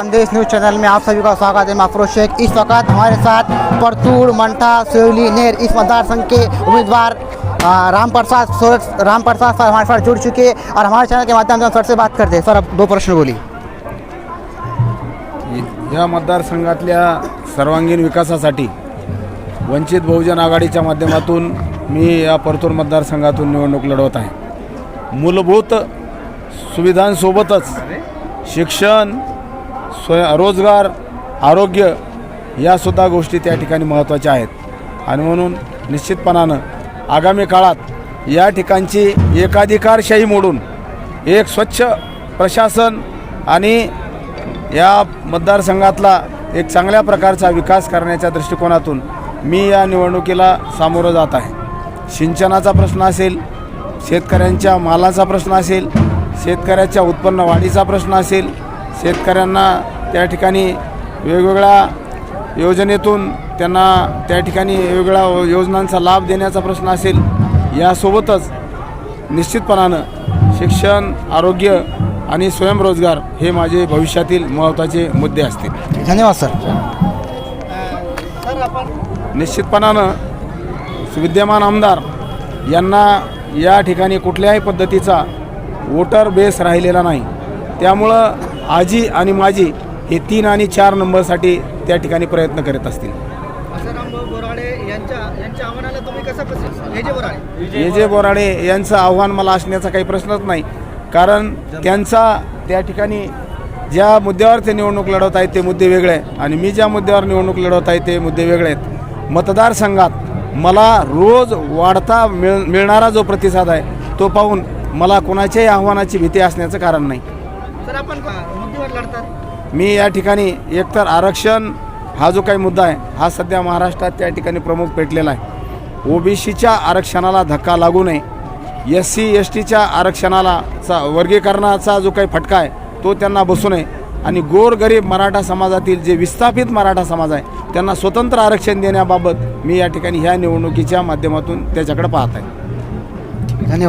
संदेश news channel में आप सभी का स्वागत है। माफरो शेख। इस वक्त हमारे साथ परतूर मंठा सेवली नेर इस मतदार संघ के उम्मीदवार राम प्रसाद सर राम प्रसाद सर हमारे साथ जुड़ चुके हैं और हमारे चैनल के माध्यम से हम सर से बात करते हैं। सर अब दो प्रश्न बोली या मतदारसंघातल्या सर्वांगीण विकासासाठी वंचित बहुजन आघाडीच्या माध्यमातून मी या परतूर मतदारसंघातून निवडणूक लढवत आहे. मूलभूत सुविधांसोबतच शिक्षण स्वय रोजगार आरोग्य यासुद्धा गोष्टी त्या ठिकाणी महत्त्वाच्या आहेत. आणि म्हणून निश्चितपणानं आगामी काळात या ठिकाणची एकाधिकारशाही मोडून एक स्वच्छ प्रशासन आणि या मतदारसंघातला एक चांगल्या प्रकारचा विकास करण्याच्या दृष्टिकोनातून मी या निवडणुकीला सामोरं जात आहे. सिंचनाचा प्रश्न असेल शेतकऱ्यांच्या मालाचा प्रश्न असेल शेतकऱ्याच्या उत्पन्न वाढीचा प्रश्न असेल शेतकऱ्यांना त्या ठिकाणी वेगवेगळ्या योजनेतून त्यांना त्या ठिकाणी वेगवेगळ्या योजनांचा लाभ देण्याचा प्रश्न असेल यासोबतच निश्चितपणानं शिक्षण आरोग्य आणि स्वयंरोजगार हे माझे भविष्यातील महत्त्वाचे मुद्दे असतील. धन्यवाद सर. निश्चितपणानं विद्यमान आमदार यांना या ठिकाणी कुठल्याही पद्धतीचा वोटर बेस राहिलेला नाही. त्यामुळं आजी आणि माझी हे तीन आणि चार नंबरसाठी त्या ठिकाणी प्रयत्न करत असतील. हे जे बोराडे. यांचं आव्हान मला असण्याचा काही प्रश्नच नाही. कारण त्यांचा त्या ठिकाणी ज्या मुद्द्यावर ते निवडणूक लढवत आहेत ते मुद्दे वेगळे आणि मी ज्या मुद्द्यावर निवडणूक लढवत आहे ते मुद्दे वेगळे आहेत. मतदारसंघात मला रोज वाढता मिळ मिळणारा जो प्रतिसाद आहे तो पाहून मला कोणाच्याही आव्हानाची भीती असण्याचं कारण नाही. सर आपण का मुद्द्यावर लढतात? मी या ठिकाणी एकतर आरक्षण हा जो काही मुद्दा आहे हा सध्या महाराष्ट्रात त्या ठिकाणी प्रमुख पेटलेला आहे. ओबीसीच्या आरक्षणाला धक्का लागू नये एस सी एस टीच्या आरक्षणाला चा वर्गीकरणाचा जो काही फटका आहे तो त्यांना बसू नये आणि गोरगरीब मराठा समाजातील जे विस्थापित मराठा समाज आहे त्यांना स्वतंत्र आरक्षण देण्याबाबत मी या ठिकाणी ह्या निवडणुकीच्या माध्यमातून त्याच्याकडे पाहत आहे. धन्यवाद.